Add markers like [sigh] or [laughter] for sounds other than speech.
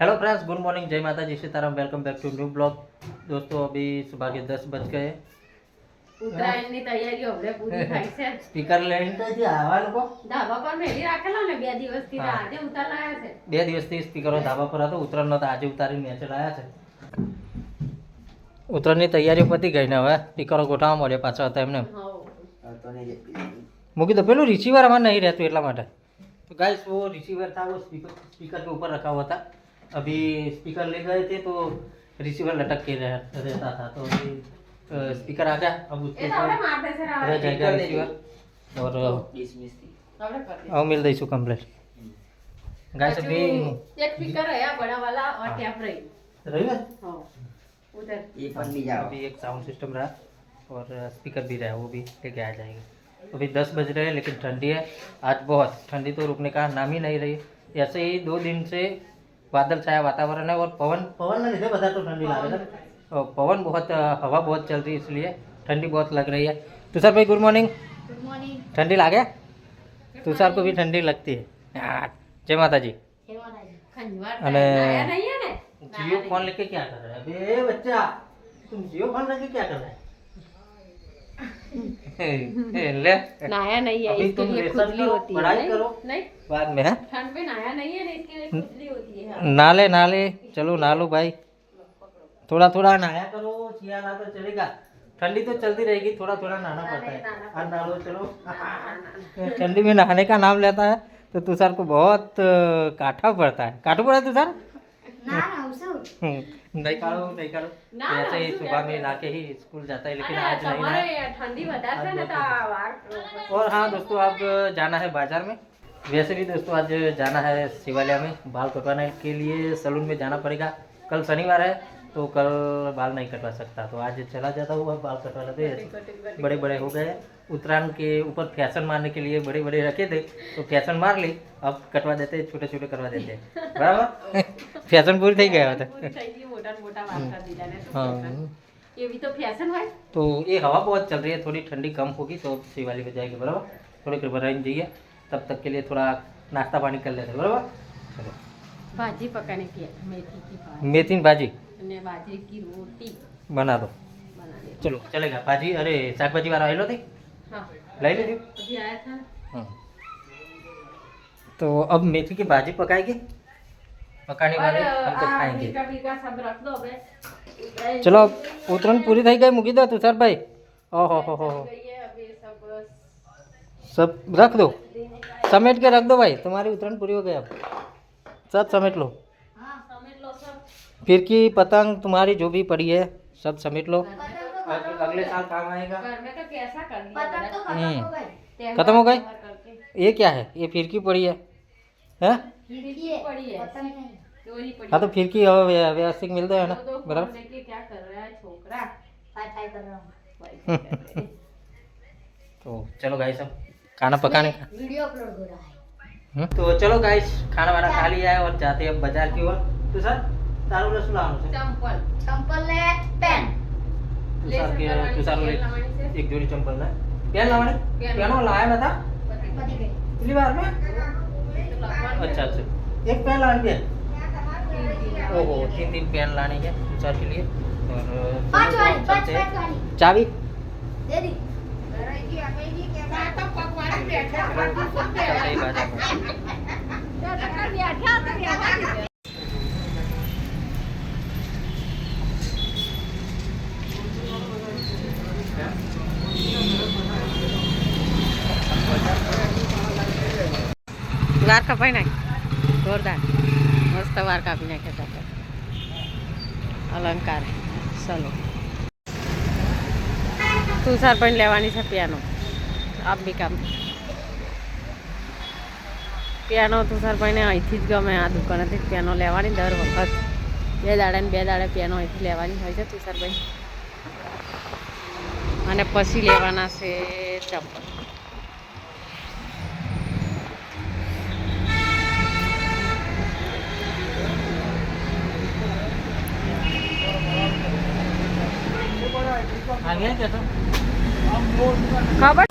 Hello friends good morning जय Mata ji Sitaram welcome back to new blog दोस्तों अभी सुबह के दस बज गए ઉત્તરાયણની તૈયારીઓ હવે પૂરી થાય છે સ્પીકર લઈને તો હજી આવા લોકો ધાબા પર મેલી રાખેલા ને બે દિવસથી તો હા. આજે ઉતારાયા છે બે દિવસથી સ્પીકરો ધાબા પર હતો ઉત્તરાયણ નતો આજે ઉતારી નીચે લાયા છે ઉત્તરાયણની તૈયારીઓ પતી ગઈ ને હવે સ્પીકરો ગોઠવવા મળ્યા પાછા હતા એમને હઉ. મૂકી દો પેલું रिसीवर हमारा नहीं रहता એટલા માટે तो गाइस वो रिसीवर था वो स्पीकर स्पीकर के ऊपर रखा हुआ था अभी स्पीकर ले गए थे तो रिसीवर लटक के रह, रहता था तो अभी स्पीकर आ गया अब उसके रह जाएगा रिसीवर और और मिल दईसू कम्प्लेट गाइस अभी एक स्पीकर है बड़ा वाला और हाँ। टैप रही रही ना हाँ उधर। ये पर ले जाओ। अभी एक साउंड सिस्टम रहा और स्पीकर भी रहा वो भी लेके आ जाएगा। अभी दस बज रहे हैं लेकिन ठंडी है। आज बहुत ठंडी तो रुकने का नाम ही नहीं रही। ऐसे ही दो दिन से बादल छाया वातावरण है और पवन पवन में लिखे बता तो ठंडी लगे पवन बहुत हवा बहुत चल रही है इसलिए ठंडी बहुत लग रही है तुषार भाई गुड मॉर्निंग गुड मॉर्निंग ठंडी लगे तुषार को भी ठंडी लगती है जय माता जी अरे जियो फ़ोन लेके क्या कर रहा है बच्चा तुम जियो फ़ोन लेके क्या कर रहे हैं ले नाया नहीं है इसके लिए खुजली होती है पढ़ाई नहीं? करो। नहीं। बाद में ठंड में नाया नहीं है इसके लिए खुजली होती है। नाले नाले चलो नालो भाई। थोड़ा थोड़ा नहाया करो सियाला तो चलेगा। ठंडी तो चलती रहेगी थोड़ा थोड़ा नहाना पड़ता है नहाना हाँ नालो चलो। [laughs] [laughs] ठंडी में नहाने का नाम लेता है तो तुषार को बहुत काटा पड़ता है। काठू पड़ा है तुषार? हम्म, नहीं करो नहीं करो। ऐसे ही सुबह में ला के ही स्कूल जाता है लेकिन आज नहीं ना। ठंडी बताया हाँ, और हाँ दोस्तों अब जाना है बाज़ार में। वैसे भी दोस्तों आज जाना है शिवालय में बाल कटवाने के लिए सलून में जाना पड़ेगा। कल शनिवार है तो कल बाल नहीं कटवा सकता। तो आज चला जाता हुआ बाल कटवा लेते बड़े बड़े हो गए। उत्तरायण के ऊपर फ़ैशन मारने के लिए बड़े बड़े रखे थे तो फ़ैशन मार ली। अब कटवा देते छोटे छोटे करवा देते [laughs] बराबर? [laughs] फ़ैशन पूरी थी गया होता। हम्म। हाँ। तो, तो, तो ये हवा बहुत चल रही है थोड़ी ठंडी कम होगी तो सही वाली हो जाएगी बराबर? थोड़ी घबराइन जाइए तब तक के लिए थोड़ा नाश्ता पानी कर लेते बराबर? चलो। भाजी पकाने की मेथी की भाजी। मेथी भाजी? ने बाजरे की रोटी। बना दो। चलो चलेगा। भाजी अरे साग भाजी वाला लो थी? हाँ। ले लीजिए अभी आया था। हाँ। तो अब मेथी की भाजी पकाएगी? पकाने और वाले हम तो आ खाएंगे बीका बीका सब रख दो હવે ઉતરાયણ चलो अब उतरण पूरी થઈ ગઈ મૂકી દો તુષાર ભાઈ ओहो हो हो થઈ ગઈ है, अभी सब सब रख दो समेट के रख दो भाई तुम्हारी उतरण पूरी हो गई अब सब समेट लो हाँ समेट लो सब फिरकी पतंग तुम्हारी जो भी पड़ी है सब समेट लो अग- अगले साल काम आएगा घर में तो कैसा कर लिया हम्म, त्योहार खत्म हो गई? करके। ये क्या है ये फिरकी पड़ी है હે हाँ तो फिर की व्यवस्थित मिल जाए ना बराबर क्या कर रहा है छोकरा कर रहा हूँ तो चलो गाइस अब खाना पकाने का वीडियो अपलोड हो रहा है तो चलो गाइस खाना वाना खा लिया है और जाते हैं बाजार की ओर तो सर तारू रस लाओ चंपल चंपल ले पेन तू सर के तू सर एक जोड़ी चंपल ना पेन लावानी पेन लाया ना था पति गई पिछली बार में तो लगवानी है। अच्छा अच्छा एक पेन लानी है तीन दिन ओहो तीन तीन पेन लाने हैं तुषार के लिए और પાંચ चलो, વાળી પાંચ चलते हैं। પાંચ વાળી चाबी દે દી हाँ, तो पकवान बैठा सही बात है [laughs] [laughs] વાર કપાઈ નાખી. જોરદાર. મસ્ત વાર કાપી નાખ્યા અલંકાર. ચલો. તુષાર પણ લેવાની છે પિયાનો. આપ બી કામ. પિયાનો તુષારભાઈને અહીંથી જ ગમે, આ દુકાનેથી પિયાનો લેવાની દર વખત. બે દાડે બે દાડે પિયાનો અહીંથી લેવાની હોય છે તુષારભાઈ અને પછી લેવાના છે ચંપલ. ખબર?